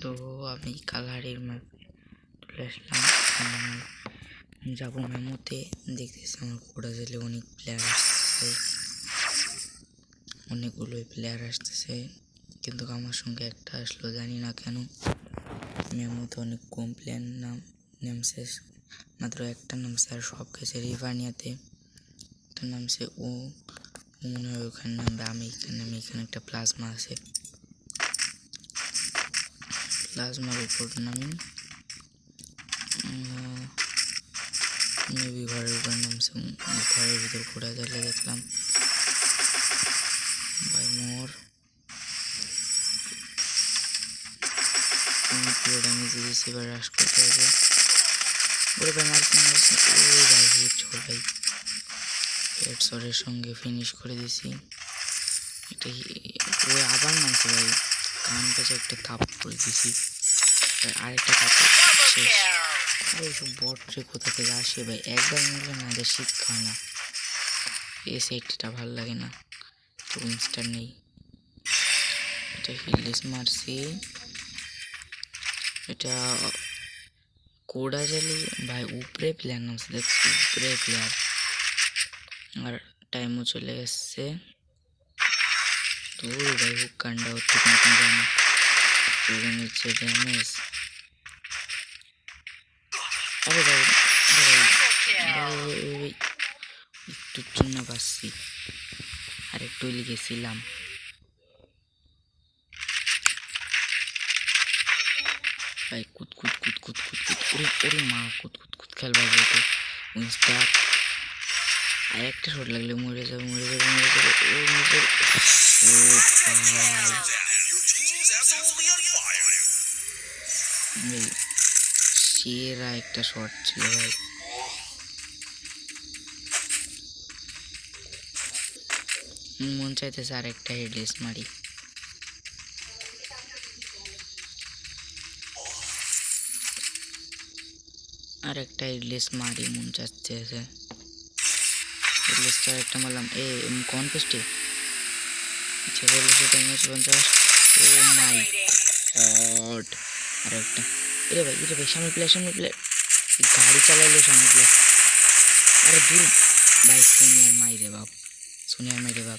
তো আমি কালারের ম্যাপে চলে আসলাম। যাব মেমোতে। দেখতেছি আমার কোটা জেলে অনেক প্লেয়ার আসতেছে। অনেকগুলোই প্লেয়ার আসতেছে। কিন্তু আমার সঙ্গে একটা আসলো, জানি না কেন। মেমোতে অনেক কম প্লেয়ার নাম নামছে মাত্র একটা নামছে আর সব গেছে রিভানিয়াতে। তো নামছে ও। মনে হয় ওখানে নামবে। আমি এখানে আমি এখানে একটা প্লাজমা আছে। প্লাজমার উপর নামি মেবি ঘরের উপর নামছে উম, ঘরের ভিতর ঘোরা দিলে দেখলাম। ভাই মোর। পুরো ড্যামেজ দিয়েছি এবার রাশ করতে হবে ওরে ভাই মারছি মারছি ও ভাই হেড ছোট ভাই। হেড শটের সঙ্গে ফিনিশ করে দিছি। এটা আবার নামছে ভাই। কান পেছে একটা কাপ করে দিছি। আর আরেকটা কাপ শেষ। আর এইসব বটরে কোথা থেকে আসে ভাই, একবার নিলে না এদের শিক্ষা হয় না। এই সেটটা ভালো লাগে না। তো ইনস্টার নেই। এটা হিলিস মারছি। এটা কোডা জালি? ভাই, উপরে প্লেয়ার নামছে, দেখছি। উপরে প্লেয়ার আর টাইমও চলে এসছে তো ভাই হুক, কান্ডা যায় চলে নিচ্ছে ড্যামেজ। আরে ভাই একটুর জন্য পাচ্ছি আর একটু লিখেছিলাম ভাই, কুত কুত কুত কুত কুত কুত, ওরে ওরে মা, কুত কুত কুত খেলবার যেতে উইন্সটার আর একটা শট লাগলে মরে যাবে মরে যাবে মরে যাবে। ও সেরা একটা শট ছিল ভাই মন চাইতেছে আর একটা হেডলেস মারি আর একটা হেডলেস মারি মন চাচ্ছে হেডলেসটা একটা মারলাম এ কোন ছেলের ড্যামেজ পঞ্চাশ। ও মাই গড। আর একটা এরে ভাই এরে ভাই, সামনে প্লেয়ার সামনে প্লেয়ার গাড়ি চালাইলো সামনে প্লেয়ার আরে দূর ভাই সিনিয়র মাই রে বাপ। সিনিয়র মাই রে বাপ।